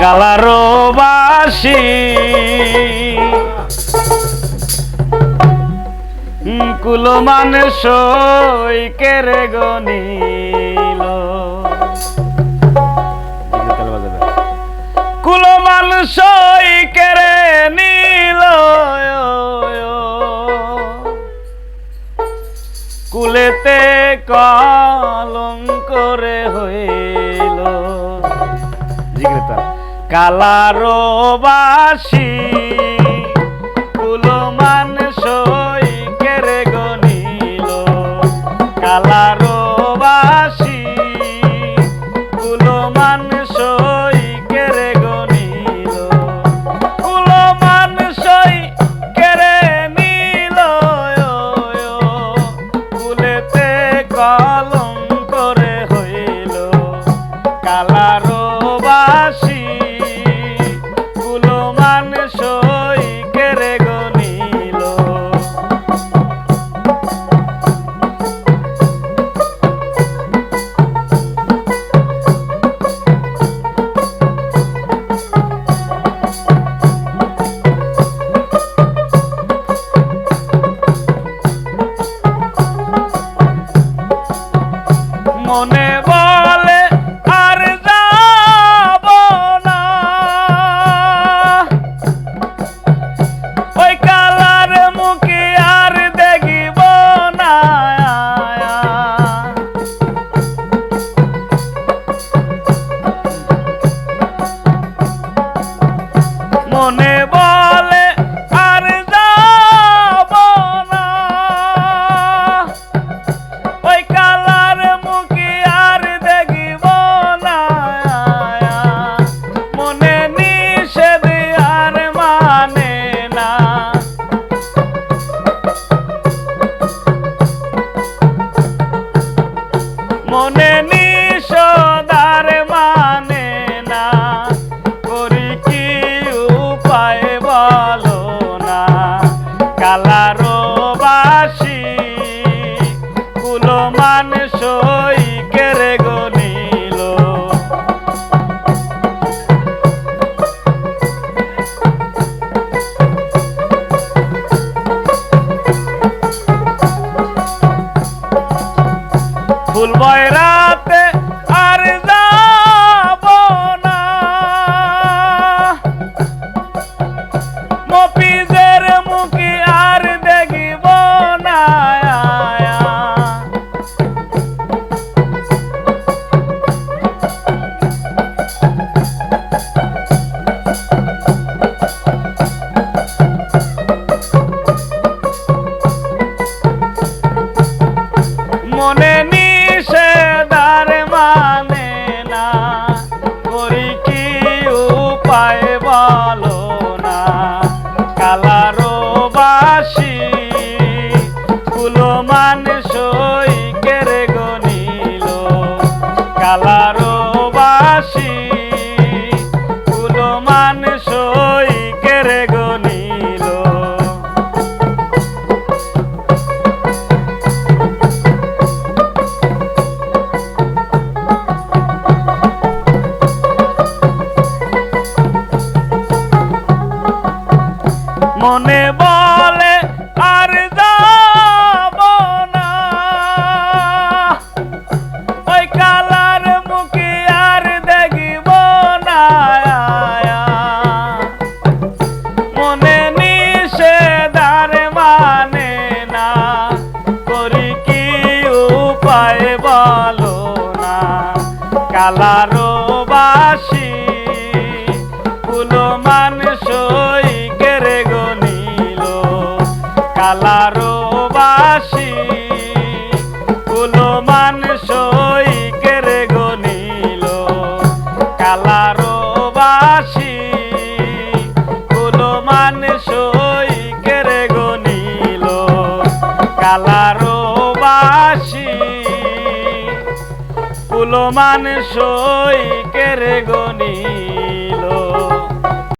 কালারো বাসি কুলো কেরে গনিল কুলো কেরে নিল কালারো বাসি কুলো মানুষ কেরে গনিল। কালারো বাসি কুলো মানুষ কেরে গনিল কুলো মানুষ কেরে নিল কুলেতে কলম মানুষ কেরে বলো না কালারো বাসি কুলো গনিল ফুল কুলো সই কেড়ে গনিল কালারো উপায় বলো না, কালারো বাসি কুলো মানুষ কেরে গনিল। কালারো বাসি কুলো মানুষ কেরে গনিল। কালারো বাসি কুলো মানুষ কেরে গনিল। কালারো বাসি কুলো সই কেরে গনিল